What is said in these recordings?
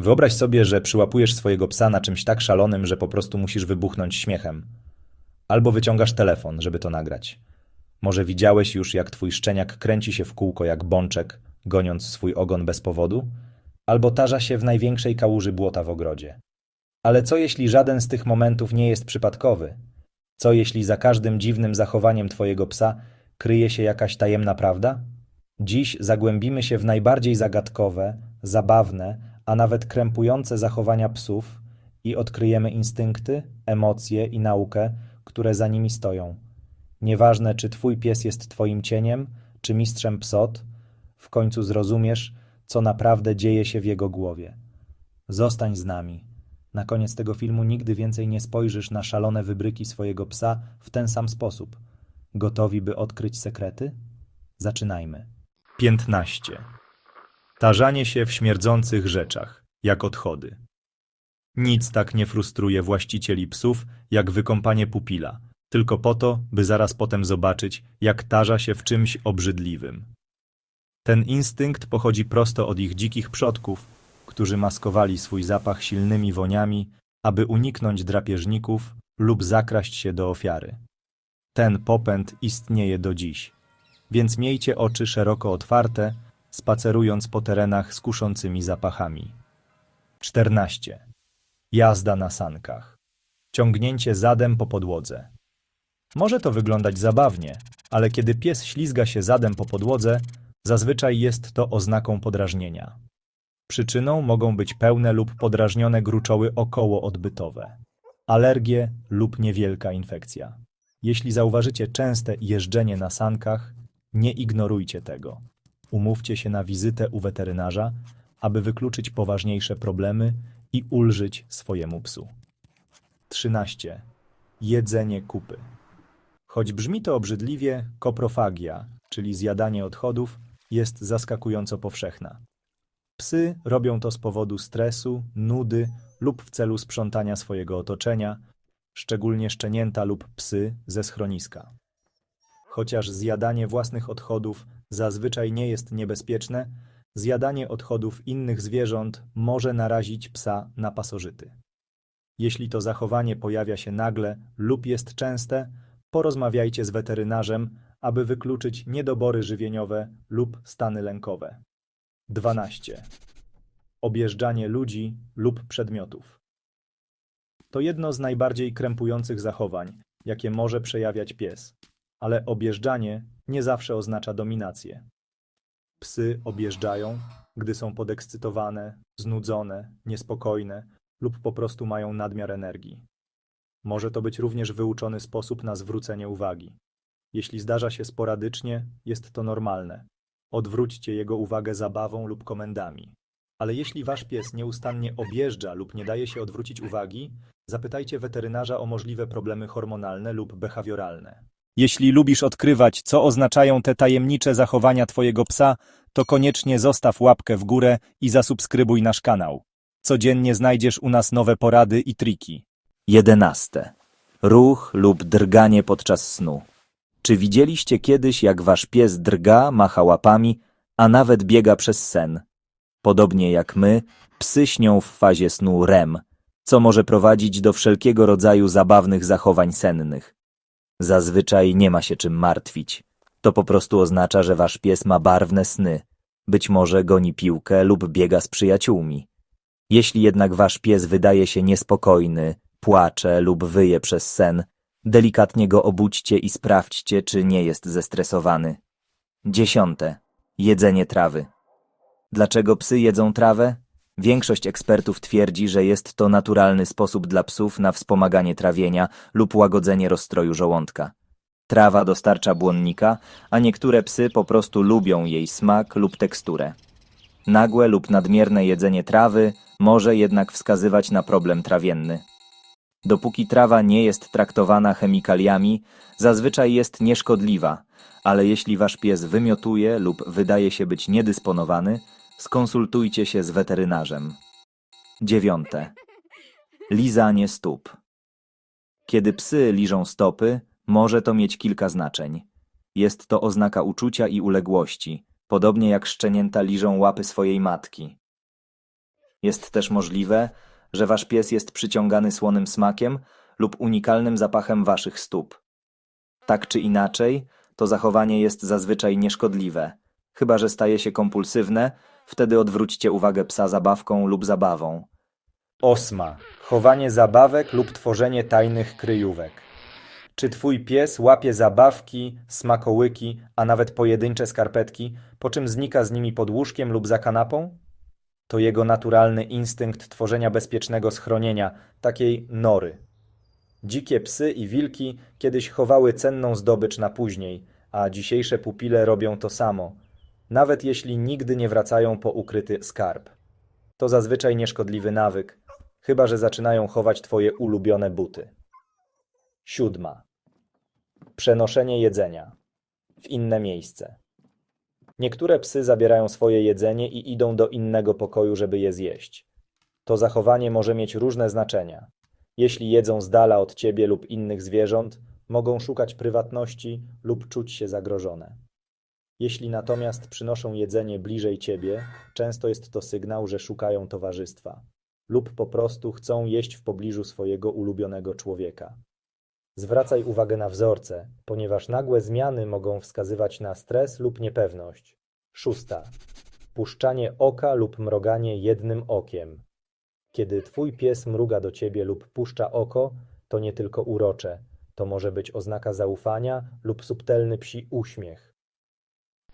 Wyobraź sobie, że przyłapujesz swojego psa na czymś tak szalonym, że po prostu musisz wybuchnąć śmiechem. Albo wyciągasz telefon, żeby to nagrać. Może widziałeś już, jak twój szczeniak kręci się w kółko jak bączek, goniąc swój ogon bez powodu? Albo tarza się w największej kałuży błota w ogrodzie. Ale co jeśli żaden z tych momentów nie jest przypadkowy? Co jeśli za każdym dziwnym zachowaniem twojego psa kryje się jakaś tajemna prawda? Dziś zagłębimy się w najbardziej zagadkowe, zabawne, a nawet krępujące zachowania psów i odkryjemy instynkty, emocje i naukę, które za nimi stoją. Nieważne, czy twój pies jest twoim cieniem, czy mistrzem psot, w końcu zrozumiesz, co naprawdę dzieje się w jego głowie. Zostań z nami. Na koniec tego filmu nigdy więcej nie spojrzysz na szalone wybryki swojego psa w ten sam sposób. Gotowi, by odkryć sekrety? Zaczynajmy. 15. Tarzanie się w śmierdzących rzeczach, jak odchody. Nic tak nie frustruje właścicieli psów, jak wykąpanie pupila, tylko po to, by zaraz potem zobaczyć, jak tarza się w czymś obrzydliwym. Ten instynkt pochodzi prosto od ich dzikich przodków, którzy maskowali swój zapach silnymi woniami, aby uniknąć drapieżników lub zakraść się do ofiary. Ten popęd istnieje do dziś, więc miejcie oczy szeroko otwarte, spacerując po terenach z kuszącymi zapachami. 14. Jazda na sankach. Ciągnięcie zadem po podłodze. Może to wyglądać zabawnie, ale kiedy pies ślizga się zadem po podłodze, zazwyczaj jest to oznaką podrażnienia. Przyczyną mogą być pełne lub podrażnione gruczoły okołoodbytowe, alergie lub niewielka infekcja. Jeśli zauważycie częste jeżdżenie na sankach, nie ignorujcie tego. Umówcie się na wizytę u weterynarza, aby wykluczyć poważniejsze problemy i ulżyć swojemu psu. 13. Jedzenie kupy. Choć brzmi to obrzydliwie, koprofagia, czyli zjadanie odchodów, jest zaskakująco powszechna. Psy robią to z powodu stresu, nudy lub w celu sprzątania swojego otoczenia, szczególnie szczenięta lub psy ze schroniska. Chociaż zjadanie własnych odchodów zazwyczaj nie jest niebezpieczne, zjadanie odchodów innych zwierząt może narazić psa na pasożyty. Jeśli to zachowanie pojawia się nagle lub jest częste, porozmawiajcie z weterynarzem, aby wykluczyć niedobory żywieniowe lub stany lękowe. 12. Objeżdżanie ludzi lub przedmiotów. To jedno z najbardziej krępujących zachowań, jakie może przejawiać pies, ale objeżdżanie nie zawsze oznacza dominację. Psy objeżdżają, gdy są podekscytowane, znudzone, niespokojne lub po prostu mają nadmiar energii. Może to być również wyuczony sposób na zwrócenie uwagi. Jeśli zdarza się sporadycznie, jest to normalne. Odwróćcie jego uwagę zabawą lub komendami. Ale jeśli wasz pies nieustannie objeżdża lub nie daje się odwrócić uwagi, zapytajcie weterynarza o możliwe problemy hormonalne lub behawioralne. Jeśli lubisz odkrywać, co oznaczają te tajemnicze zachowania twojego psa, to koniecznie zostaw łapkę w górę i zasubskrybuj nasz kanał. Codziennie znajdziesz u nas nowe porady i triki. 11. Ruch lub drganie podczas snu. Czy widzieliście kiedyś, jak wasz pies drga, macha łapami, a nawet biega przez sen? Podobnie jak my, psy śnią w fazie snu REM, co może prowadzić do wszelkiego rodzaju zabawnych zachowań sennych. Zazwyczaj nie ma się czym martwić. To po prostu oznacza, że wasz pies ma barwne sny. Być może goni piłkę lub biega z przyjaciółmi. Jeśli jednak wasz pies wydaje się niespokojny, płacze lub wyje przez sen, delikatnie go obudźcie i sprawdźcie, czy nie jest zestresowany. Dziesiąte. Jedzenie trawy. Dlaczego psy jedzą trawę? Większość ekspertów twierdzi, że jest to naturalny sposób dla psów na wspomaganie trawienia lub łagodzenie rozstroju żołądka. Trawa dostarcza błonnika, a niektóre psy po prostu lubią jej smak lub teksturę. Nagłe lub nadmierne jedzenie trawy może jednak wskazywać na problem trawienny. Dopóki trawa nie jest traktowana chemikaliami, zazwyczaj jest nieszkodliwa, ale jeśli wasz pies wymiotuje lub wydaje się być niedysponowany, skonsultujcie się z weterynarzem. Dziewiąte. Lizanie stóp. Kiedy psy liżą stopy, może to mieć kilka znaczeń. Jest to oznaka uczucia i uległości, podobnie jak szczenięta liżą łapy swojej matki. Jest też możliwe, że wasz pies jest przyciągany słonym smakiem lub unikalnym zapachem waszych stóp. Tak czy inaczej, to zachowanie jest zazwyczaj nieszkodliwe, chyba że staje się kompulsywne, wtedy odwróćcie uwagę psa zabawką lub zabawą. Osma. Chowanie zabawek lub tworzenie tajnych kryjówek. Czy twój pies łapie zabawki, smakołyki, a nawet pojedyncze skarpetki, po czym znika z nimi pod łóżkiem lub za kanapą? To jego naturalny instynkt tworzenia bezpiecznego schronienia, takiej nory. Dzikie psy i wilki kiedyś chowały cenną zdobycz na później, a dzisiejsze pupile robią to samo, nawet jeśli nigdy nie wracają po ukryty skarb. To zazwyczaj nieszkodliwy nawyk, chyba że zaczynają chować twoje ulubione buty. Siódma. Przenoszenie jedzenia w inne miejsce. Niektóre psy zabierają swoje jedzenie i idą do innego pokoju, żeby je zjeść. To zachowanie może mieć różne znaczenia. Jeśli jedzą z dala od ciebie lub innych zwierząt, mogą szukać prywatności lub czuć się zagrożone. Jeśli natomiast przynoszą jedzenie bliżej ciebie, często jest to sygnał, że szukają towarzystwa lub po prostu chcą jeść w pobliżu swojego ulubionego człowieka. Zwracaj uwagę na wzorce, ponieważ nagłe zmiany mogą wskazywać na stres lub niepewność. Szósta. Puszczanie oka lub mroganie jednym okiem. Kiedy twój pies mruga do ciebie lub puszcza oko, to nie tylko urocze, to może być oznaka zaufania lub subtelny psi uśmiech.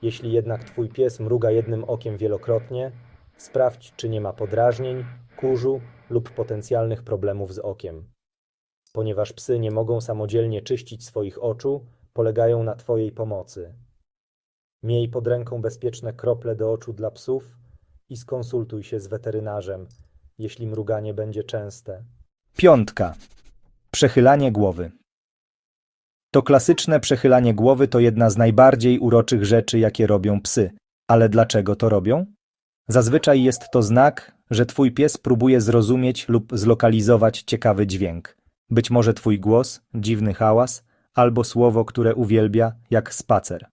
Jeśli jednak twój pies mruga jednym okiem wielokrotnie, sprawdź, czy nie ma podrażnień, kurzu lub potencjalnych problemów z okiem. Ponieważ psy nie mogą samodzielnie czyścić swoich oczu, polegają na Twojej pomocy. Miej pod ręką bezpieczne krople do oczu dla psów i skonsultuj się z weterynarzem, jeśli mruganie będzie częste. Piątka. Przechylanie głowy. To klasyczne przechylanie głowy to jedna z najbardziej uroczych rzeczy, jakie robią psy. Ale dlaczego to robią? Zazwyczaj jest to znak, że twój pies próbuje zrozumieć lub zlokalizować ciekawy dźwięk. Być może twój głos, dziwny hałas, albo słowo, które uwielbia, jak spacer.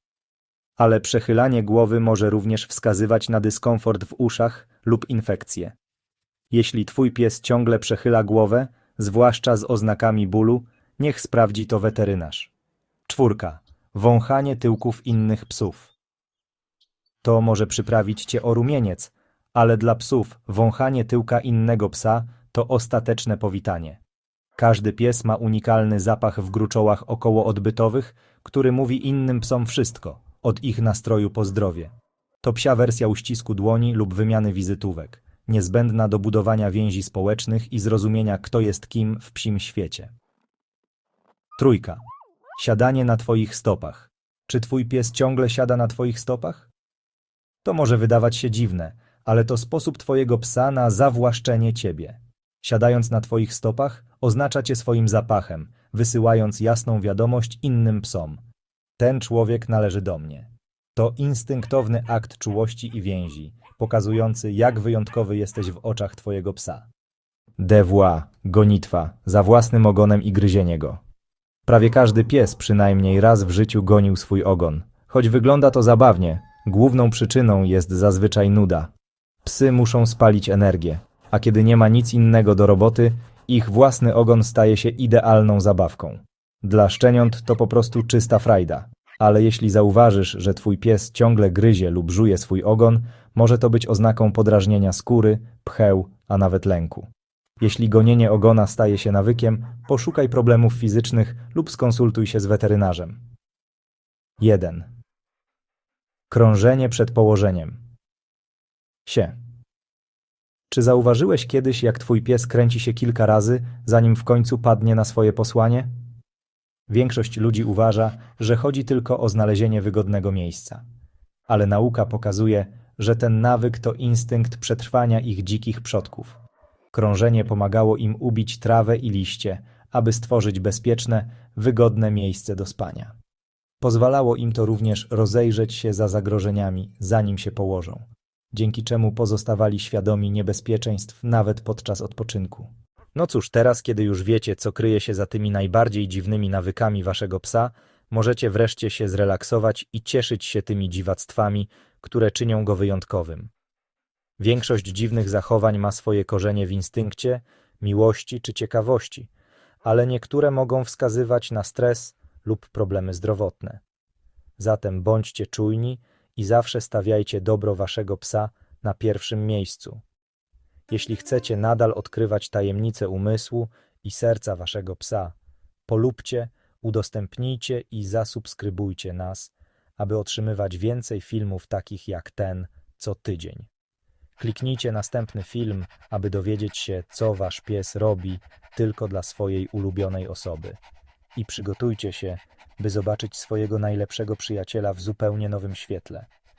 Ale przechylanie głowy może również wskazywać na dyskomfort w uszach lub infekcję. Jeśli twój pies ciągle przechyla głowę, zwłaszcza z oznakami bólu, niech sprawdzi to weterynarz. Czwórka. Wąchanie tyłków innych psów. To może przyprawić cię o rumieniec, ale dla psów wąchanie tyłka innego psa to ostateczne powitanie. Każdy pies ma unikalny zapach w gruczołach okołoodbytowych, który mówi innym psom wszystko, od ich nastroju po zdrowie. To psia wersja uścisku dłoni lub wymiany wizytówek, niezbędna do budowania więzi społecznych i zrozumienia, kto jest kim w psim świecie. Trójka. Siadanie na twoich stopach. Czy twój pies ciągle siada na twoich stopach? To może wydawać się dziwne, ale to sposób twojego psa na zawłaszczenie ciebie. Siadając na twoich stopach, oznacza cię swoim zapachem, wysyłając jasną wiadomość innym psom. Ten człowiek należy do mnie. To instynktowny akt czułości i więzi, pokazujący, jak wyjątkowy jesteś w oczach twojego psa. Devoir, gonitwa, za własnym ogonem i gryzienie go. Prawie każdy pies przynajmniej raz w życiu gonił swój ogon. Choć wygląda to zabawnie, główną przyczyną jest zazwyczaj nuda. Psy muszą spalić energię, a kiedy nie ma nic innego do roboty, ich własny ogon staje się idealną zabawką. Dla szczeniąt to po prostu czysta frajda, ale jeśli zauważysz, że twój pies ciągle gryzie lub żuje swój ogon, może to być oznaką podrażnienia skóry, pcheł, a nawet lęku. Jeśli gonienie ogona staje się nawykiem, poszukaj problemów fizycznych lub skonsultuj się z weterynarzem. 1. Krążenie przed położeniem. Sie. Czy zauważyłeś kiedyś, jak twój pies kręci się kilka razy, zanim w końcu padnie na swoje posłanie? Większość ludzi uważa, że chodzi tylko o znalezienie wygodnego miejsca. Ale nauka pokazuje, że ten nawyk to instynkt przetrwania ich dzikich przodków. Krążenie pomagało im ubić trawę i liście, aby stworzyć bezpieczne, wygodne miejsce do spania. Pozwalało im to również rozejrzeć się za zagrożeniami, zanim się położą, dzięki czemu pozostawali świadomi niebezpieczeństw nawet podczas odpoczynku. No cóż, teraz, kiedy już wiecie, co kryje się za tymi najbardziej dziwnymi nawykami waszego psa, możecie wreszcie się zrelaksować i cieszyć się tymi dziwactwami, które czynią go wyjątkowym. Większość dziwnych zachowań ma swoje korzenie w instynkcie, miłości czy ciekawości, ale niektóre mogą wskazywać na stres lub problemy zdrowotne. Zatem bądźcie czujni i zawsze stawiajcie dobro waszego psa na pierwszym miejscu. Jeśli chcecie nadal odkrywać tajemnice umysłu i serca waszego psa, polubcie, udostępnijcie i zasubskrybujcie nas, aby otrzymywać więcej filmów takich jak ten co tydzień. Kliknijcie następny film, aby dowiedzieć się, co wasz pies robi tylko dla swojej ulubionej osoby. I przygotujcie się, by zobaczyć swojego najlepszego przyjaciela w zupełnie nowym świetle.